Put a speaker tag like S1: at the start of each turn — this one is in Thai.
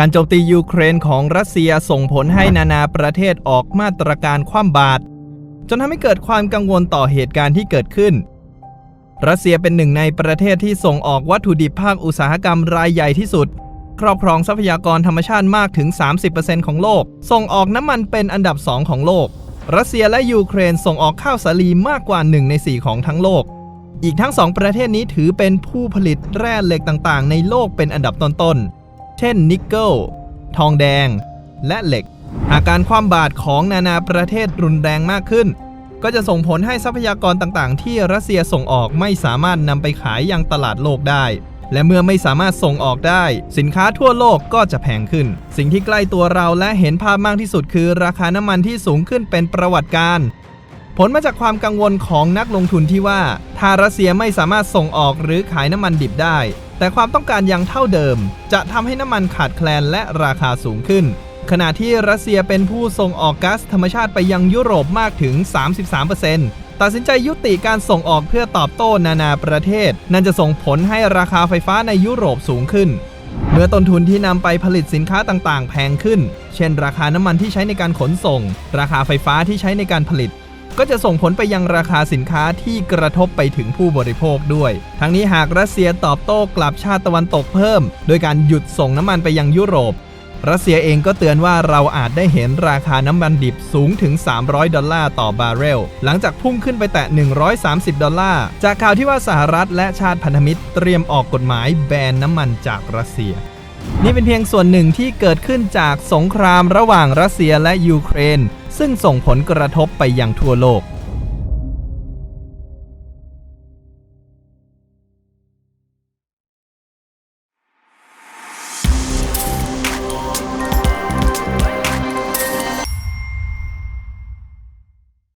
S1: การโจมตียูเครนของรัสเซียส่งผลให้นานาประเทศออกมาตรการคว่ำบาตรจนทำให้เกิดความกังวลต่อเหตุการณ์ที่เกิดขึ้น รัสเซียเป็นหนึ่งในประเทศที่ส่งออกวัตถุดิบภาคอุตสาหกรรมรายใหญ่ที่สุด ครอบครองทรัพยากรธรรมชาติมากถึง 30%ของโลก ส่งออกน้ำมันเป็นอันดับ 2 ของโลก รัสเซียและยูเครนส่งออกข้าวสาลีมากกว่า 1 ใน 4 ของทั้งโลก อีกทั้งสองประเทศนี้ถือเป็นผู้ผลิตแร่เหล็กต่างๆ ในโลกเป็นอันดับต้นๆ เช่นนิกเกิล ทองแดง และเหล็ก อาการความบาดของนานาประเทศรุนแรงมากขึ้น ก็จะส่งผลให้ทรัพยากรต่างๆ ที่รัสเซียส่งออกไม่สามารถนำไปขายยังตลาดโลกได้ และเมื่อไม่สามารถส่งออกได้ สินค้าทั่วโลกก็จะแพงขึ้น สิ่งที่ใกล้ตัวเราและเห็นภาพมากที่สุดคือ ราคาน้ำมันที่สูงขึ้นเป็นประวัติการผลมาจากความกังวลของนักลงทุนที่ว่า ถ้ารัสเซียไม่สามารถส่งออกหรือขายน้ำมันดิบได้ แต่ความต้องการยังเท่าเดิม จะทำให้น้ำมันขาดแคลนและราคาสูงขึ้น ขณะที่รัสเซียเป็นผู้ส่งออกก๊าซธรรมชาติไปยังยุโรปมากถึง 33%ตัดสินใจยุติการส่งออกเพื่อตอบโต้นานาประเทศ นั่นจะส่งผลให้ราคาไฟฟ้าในยุโรปสูงขึ้น เมื่อต้นทุนที่นำไปผลิตสินค้าต่างๆ แพงขึ้น เช่น ราคาน้ำมันที่ใช้ในการขนส่ง ราคาไฟฟ้าที่ใช้ในการผลิต ก็จะส่งผลไปยังราคาสินค้าที่กระทบไปถึงผู้บริโภคด้วย ทั้งนี้หากรัสเซียตอบโต้กลับชาติตะวันตกเพิ่ม โดยการหยุดส่งน้ำมันไปยังยุโรป รัสเซียเองก็เตือนว่าเราอาจได้เห็นราคาน้ำมันดิบสูงถึง 300 ดอลลาร์ต่อบาร์เรล หลังจากพุ่งขึ้นไปแตะ 130 ดอลลาร์ จากข่าวที่ว่าสหรัฐและชาติพันธมิตรเตรียมออกกฎหมายแบนน้ำมันจากรัสเซีย นี่เป็นเพียงส่วนหนึ่งที่เกิดขึ้นจากสงครามระหว่างรัสเซียและยูเครน ซึ่งส่งผลกระทบไปยังทั่วโลก